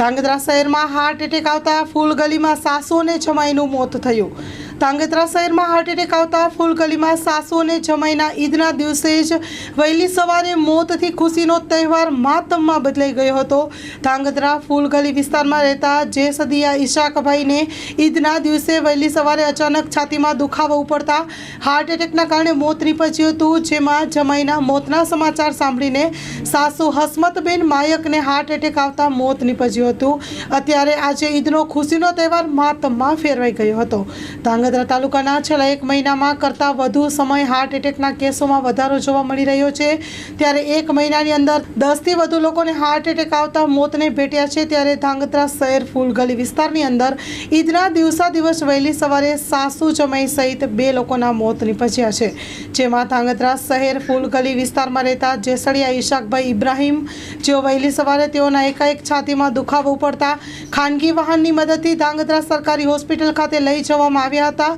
ધાંગધ્રા શહેરમાં heart attack આવતા ફૂલગલીમાં સાસુ અને જમાઈનું મોત થયું. ધાંગધ્રા શહેરમાં હાર્ટ એટેક આવતા ફૂલગલીમાં સાસુ અને જમાઈના ઈદના દિવસે જ વહેલી સવારે મોતથી ખુશીનો તહેવાર માતમમાં બદલાઈ ગયો હતો. ધાંગધ્રા ફૂલગલી વિસ્તારમાં રહેતા જે સદિયા ઈશાકભાઈને ઈદના દિવસે વહેલી સવારે અચાનક છાતીમાં દુખાવો ઉપડતા હાર્ટ એટેકના કારણે મોત નીપજ્યું હતું, જેમાં જમાઈના મોતના સમાચાર સાંભળીને સાસુ હસમતબેન માયકને હાર્ટ એટેક આવતા મોત નીપજ્યું હતું. અત્યારે આજે ઈદનો ખુશીનો તહેવાર માતમમાં ફેરવાઈ ગયો હતો. ધાંગધ્રા તાલુકાના છેલ્લા એક મહિનામાં કરતાં વધુ સમય હાર્ટ એટેકના કેસોમાં વધારો જોવા મળી રહ્યો છે. ત્યારે એક મહિનાની અંદર દસથી વધુ લોકોને હાર્ટ એટેક આવતા મોતને ભેટ્યા છે. ત્યારે ધ્રાંગધ્રા શહેર ફૂલગલી વિસ્તારની અંદર ઈદના દિવસા દિવસ વહેલી સવારે સાસુ જમાઈ સહિત બે લોકોના મોત નીપજ્યા છે. જેમાં ધ્રાંગધ્રા શહેર ફૂલગલી વિસ્તારમાં રહેતા જેસળિયા ઈશાકભાઈ, ઇબ્રાહીમ જેઓ વહેલી સવારે તેઓના એકાએક છાતીમાં દુખાવો પડતા ખાનગી વાહનની મદદથી ધ્રાંગધ્રા સરકારી હોસ્પિટલ ખાતે લઈ જવામાં આવ્યા હતા.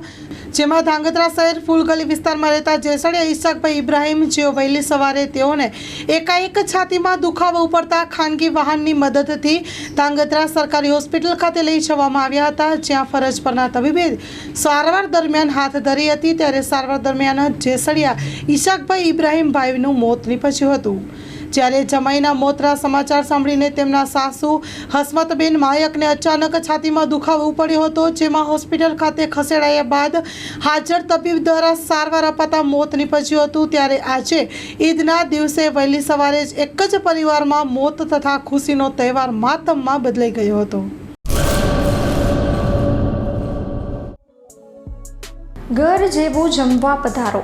જેમાં ધાંગધ્રા શહેર ફૂલગલી વિસ્તારમાં રહેતા જેસડિયા ઈશાકભાઈ ઇબ્રાહીમ, જેઓ વહેલી સવારે તેઓને એકાએક છાતીમાં દુખાવો ઉપડતા ખાનગી વાહનની મદદથી ધાંગધ્રા સરકારી હોસ્પિટલ ખાતે લઈ જવામાં આવ્યા હતા, જ્યાં ફરજ પરના તબીબે સારવાર દરમિયાન હાથ ધરી હતી. ત્યારે સારવાર દરમિયાન જેસડિયા ઈશાકભાઈ ઇબ્રાહીમભાઈનું મોત નીપજ્યું હતું. જ્યારે જમાઈના મોતના સમાચાર સાંભળીને તેમના સાસુ હસમતબેન માયકને અચાનક છાતીમાં દુખાવો પડ્યો હતો, જેમાં હોસ્પિટલ ખાતે ખસેડાયા બાદ હાજર તબીબ દ્વારા સારવાર અપાતા મોત નીપજ્યું હતું. ત્યારે આજે ઈદના દિવસે વહેલી સવારે જ એક જ પરિવારમાં મોત તથા ખુશીનો તહેવાર માતમમાં બદલાઈ ગયો હતો. ઘર જેવું જમવા પધારો.